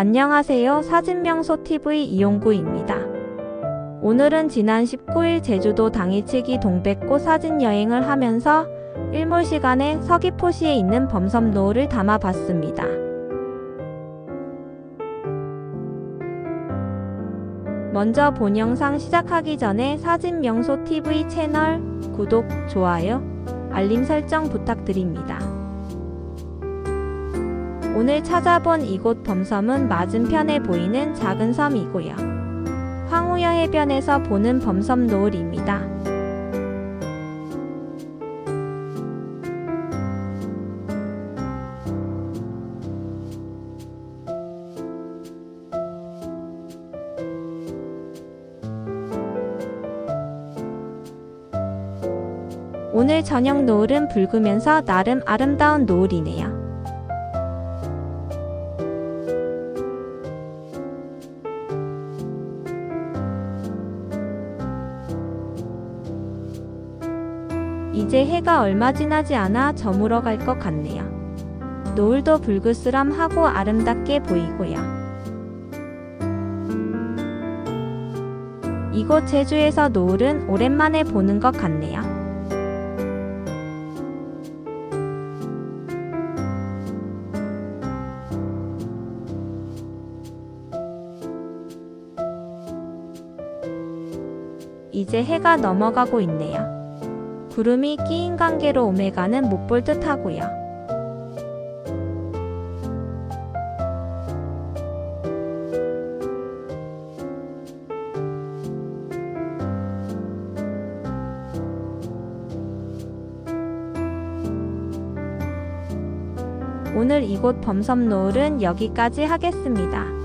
안녕하세요. 사진명소 TV 이용구입니다. 오늘은 지난 19일 제주도 당일치기 동백꽃 사진 여행을 하면서 일몰 시간에 서귀포시에 있는 범섬노을을 담아봤습니다. 먼저 본 영상 시작하기 전에 사진명소 TV 채널 구독, 좋아요, 알림 설정 부탁드립니다. 오늘 찾아본 이곳 범섬은 맞은편에 보이는 작은 섬이고요. 황우여 해변에서 보는 범섬 노을입니다. 오늘 저녁 노을은 붉으면서 나름 아름다운 노을이네요. 이제 해가 얼마 지나지 않아 저물어 갈 것 같네요. 노을도 불그스럼하고 아름답게 보이고요. 이곳 제주에서 노을은 오랜만에 보는 것 같네요. 이제 해가 넘어가고 있네요. 구름이 끼인 관계로 오메가는 못 볼 듯 하고요. 오늘 이곳 범섬 노을은 여기까지 하겠습니다.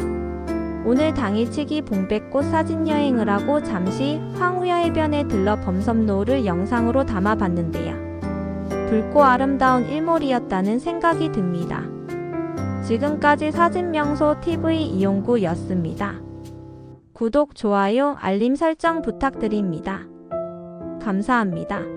오늘 당일치기 봉백꽃 사진 여행을 하고 잠시 황후여 해변에 들러 범섬 노을을 영상으로 담아봤는데요. 붉고 아름다운 일몰이었다는 생각이 듭니다. 지금까지 사진명소 TV 이용구였습니다. 구독, 좋아요, 알림 설정 부탁드립니다. 감사합니다.